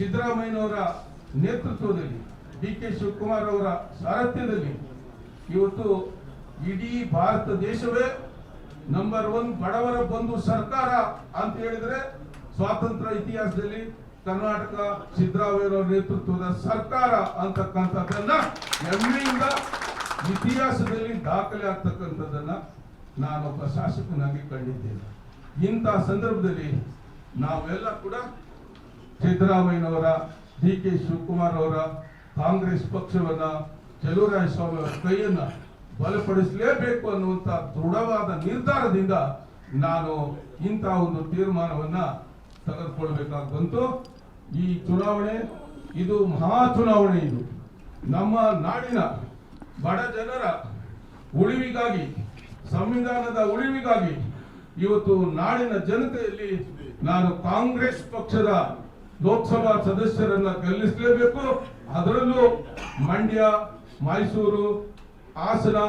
ಸಿದ್ದರಾಮಯ್ಯನವರ ನೇತೃತ್ವದಲ್ಲಿ D K Shivakumar ಅವರ ಸಾರಥ್ಯದಲ್ಲಿ ಇವತ್ತು ಇಡೀ ಭಾರತ ದೇಶವೇ ನಂಬರ್ ಒನ್ ಬಡವರ ಬಂಧು ಸರ್ಕಾರ ಅಂತ ಹೇಳಿದ್ರೆ ಸ್ವಾತಂತ್ರ್ಯ ಇತಿಹಾಸದಲ್ಲಿ ಕರ್ನಾಟಕ ಸಿದ್ದರಾಮಯ್ಯನವರ ನೇತೃತ್ವದ ಸರ್ಕಾರ ಅಂತಕ್ಕಂಥದ್ದನ್ನ ಹೆಮ್ಮೆಯಿಂದ ಇತಿಹಾಸದಲ್ಲಿ ದಾಖಲೆ ಆಗ್ತಕ್ಕಂಥದ್ದನ್ನ ನಾನೊಬ್ಬ ಶಾಸಕನಾಗಿ ಕಂಡಿದ್ದೇನೆ. ಇಂಥ ಸಂದರ್ಭದಲ್ಲಿ ನಾವೆಲ್ಲ ಕೂಡ ಸಿದ್ದರಾಮಯ್ಯನವರ ಡಿ ಕೆ ಶಿವಕುಮಾರ್ ಅವರ ಕಾಂಗ್ರೆಸ್ ಪಕ್ಷವನ್ನ ಚಲುವರಾಯ ಸ್ವಾಮಿ ಅವರ ಕೈಯನ್ನ ಬಲಪಡಿಸಲೇಬೇಕು ಅನ್ನುವಂತ ದೃಢವಾದ ನಿರ್ಧಾರದಿಂದ ನಾನು ಇಂತಹ ಒಂದು ತೀರ್ಮಾನವನ್ನ ತೆಗೆದುಕೊಳ್ಬೇಕಾಗಿ ಬಂತು ಈ ಚುನಾವಣೆ, ಇದು ಮಹಾ ಚುನಾವಣೆ ಇದು. ನಮ್ಮ ನಾಡಿನ ಬಡ ಜನರ ಉಳಿವಿಗಾಗಿ, ಸಂವಿಧಾನದ ಉಳಿವಿಗಾಗಿ ಇವತ್ತು ನಾಡಿನ ಜನತೆಯಲ್ಲಿ ನಾನು ಕಾಂಗ್ರೆಸ್ ಪಕ್ಷದ ಲೋಕಸಭಾ ಸದಸ್ಯರನ್ನ ಗೆಲ್ಲಿಸಲೇಬೇಕು ಅದರಲ್ಲೂ ಮಂಡ್ಯ ಮೈಸೂರು ಹಾಸನ